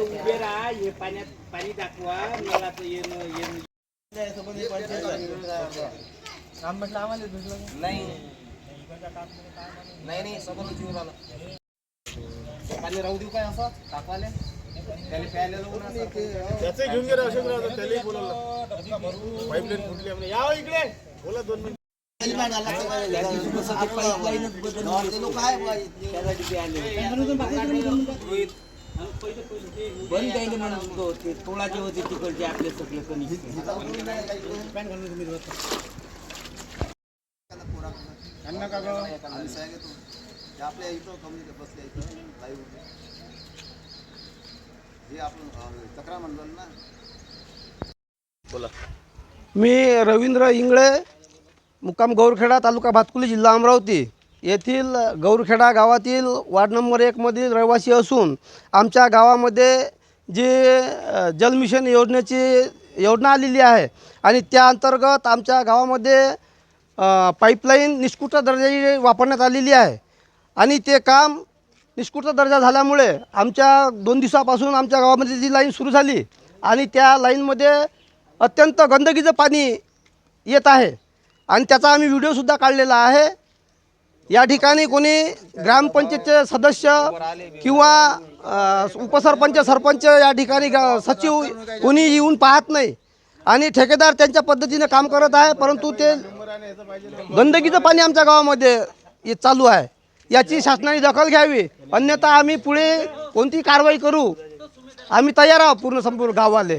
उभे राहा हे पाण्यात पाणी दाखवा नळाचं येणं येणं नाही नाही नाही समोर जीव आला पाणी राहू देऊ काय असं टाकवाले त्याला प्यायला त्याचे घेऊन गेला अशोक त्यालाही बोलवलं. पाईपलाईन फुटली या इकडे. बोला दोन मिनिट. बंद ते तोळाचे होते तिकडचे आपले सगळे कमी त्यांना का ते आपल्या इथं कमी बसल्या इथं लाईव्ह हे आपण तक्रार म्हणलं ना मी रवींद्र इंगळे मुक्काम गौरखेडा तालुका भातकुली जिल्हा अमरावती येथील गौरखेडा गावातील वार्ड नंबर एकमधील रहिवासी असून आमच्या गावामध्ये जे जलमिशन योजनेची योजना आलेली आहे आणि त्या अंतर्गत आमच्या गावामध्ये पाईपलाईन निष्कृत दर्जाची वापरण्यात आलेली आहे. आणि ते काम निष्कृत दर्जा झाल्यामुळे आमच्या दोन दिवसापासून आमच्या गावामध्ये जी लाईन सुरू झाली आणि त्या लाईनमध्ये अत्यंत गंदगीचं पाणी येत आहे. आणि त्याचा आम्ही व्हिडिओसुद्धा काढलेला आहे. या ठिकाणी कोणी ग्रामपंचायतचे सदस्य किंवा उपसरपंच सरपंच या ठिकाणी गा सचिव कोणी येऊन पाहत नाही. आणि ठेकेदार त्यांच्या पद्धतीने काम करत आहे परंतु ते गंदगीचं पाणी आमच्या गावामध्ये चालू आहे. याची शासनाने दखल घ्यावी. अन्यथा आम्ही पुढे कोणती कारवाई करू? आम्ही तयार आहोत पूर्ण संपूर्ण गाववाले.